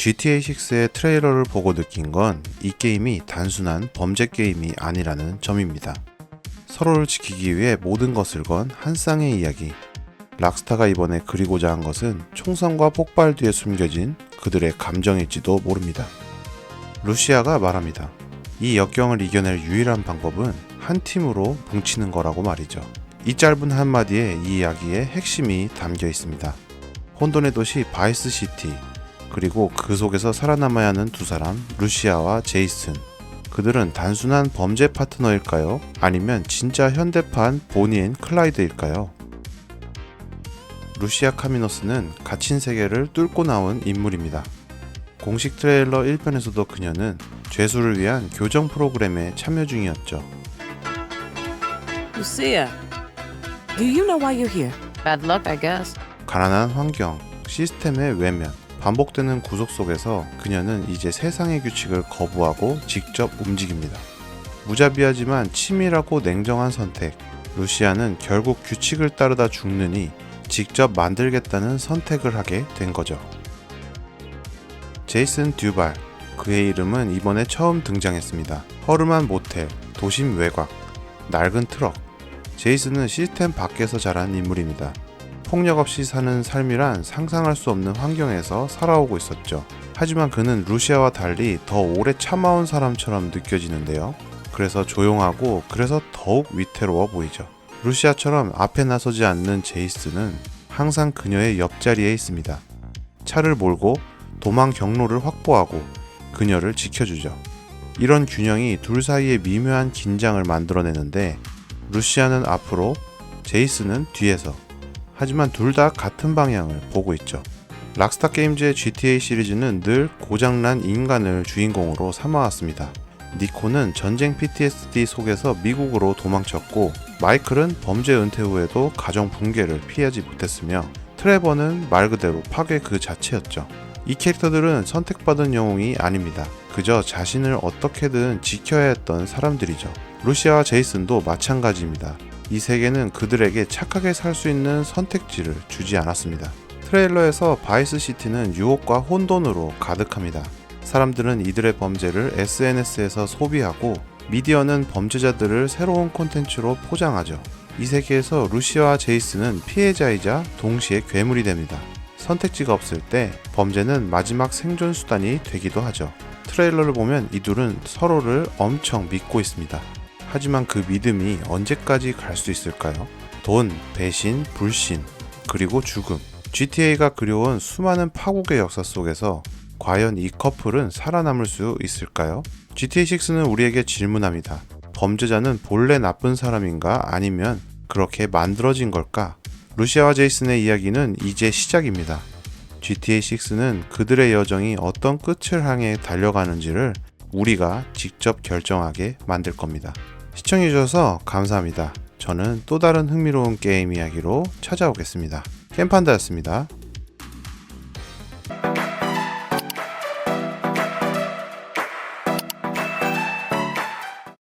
GTA6의 트레일러를 보고 느낀 건 이 게임이 단순한 범죄 게임이 아니라는 점입니다. 서로를 지키기 위해 모든 것을 건 한 쌍의 이야기. 락스타가 이번에 그리고자 한 것은 총성과 폭발 뒤에 숨겨진 그들의 감정일지도 모릅니다. 루시아가 말합니다. 이 역경을 이겨낼 유일한 방법은 한 팀으로 뭉치는 거라고 말이죠. 이 짧은 한마디에 이 이야기의 핵심이 담겨 있습니다. 혼돈의 도시 바이스 시티, 그리고 그 속에서 살아남아야 하는 두 사람, 루시아와 제이슨. 그들은 단순한 범죄 파트너일까요? 아니면 진짜 현대판 보니 앤 클라이드일까요? 루시아 카미노스는 갇힌 세계를 뚫고 나온 인물입니다. 공식 트레일러 1편에서도 그녀는 죄수를 위한 교정 프로그램에 참여 중이었죠. Lucia, do you know why you're here? Bad luck, I guess. 가난한 환경, 시스템의 외면, 반복되는 구속 속에서 그녀는 이제 세상의 규칙을 거부하고 직접 움직입니다. 무자비하지만 치밀하고 냉정한 선택. 루시아는 결국 규칙을 따르다 죽느니 직접 만들겠다는 선택을 하게 된 거죠. 제이슨 듀발. 그의 이름은 이번에 처음 등장했습니다. 허름한 모텔, 도심 외곽, 낡은 트럭. 제이슨은 시스템 밖에서 자란 인물입니다. 폭력 없이 사는 삶이란 상상할 수 없는 환경에서 살아오고 있었죠. 하지만 그는 루시아와 달리 더 오래 참아온 사람처럼 느껴지는데요. 그래서 조용하고 그래서 더욱 위태로워 보이죠. 루시아처럼 앞에 나서지 않는 제이스는 항상 그녀의 옆자리에 있습니다. 차를 몰고 도망 경로를 확보하고 그녀를 지켜주죠. 이런 균형이 둘 사이의 미묘한 긴장을 만들어내는데 루시아는 앞으로, 제이스는 뒤에서 하지만 둘 다 같은 방향을 보고 있죠. 락스타 게임즈의 GTA 시리즈는 늘 고장난 인간을 주인공으로 삼아왔습니다. 니코는 전쟁 PTSD 속에서 미국으로 도망쳤고 마이클은 범죄 은퇴 후에도 가정 붕괴를 피하지 못했으며 트레버는 말 그대로 파괴 그 자체였죠. 이 캐릭터들은 선택받은 영웅이 아닙니다. 그저 자신을 어떻게든 지켜야 했던 사람들이죠. 루시아와 제이슨도 마찬가지입니다. 이 세계는 그들에게 착하게 살 수 있는 선택지를 주지 않았습니다. 트레일러에서 바이스 시티는 유혹과 혼돈으로 가득합니다. 사람들은 이들의 범죄를 SNS에서 소비하고 미디어는 범죄자들을 새로운 콘텐츠로 포장하죠. 이 세계에서 루시아와 제이슨은 피해자이자 동시에 괴물이 됩니다. 선택지가 없을 때 범죄는 마지막 생존 수단이 되기도 하죠. 트레일러를 보면 이 둘은 서로를 엄청 믿고 있습니다. 하지만 그 믿음이 언제까지 갈 수 있을까요? 돈, 배신, 불신, 그리고 죽음. GTA가 그려온 수많은 파국의 역사 속에서 과연 이 커플은 살아남을 수 있을까요? GTA6는 우리에게 질문합니다. 범죄자는 본래 나쁜 사람인가 아니면 그렇게 만들어진 걸까? 루시아와 제이슨의 이야기는 이제 시작입니다. GTA6는 그들의 여정이 어떤 끝을 향해 달려가는지를 우리가 직접 결정하게 만들 겁니다. 시청해주셔서 감사합니다. 저는 또 다른 흥미로운 게임 이야기로 찾아오겠습니다. 캠판다였습니다.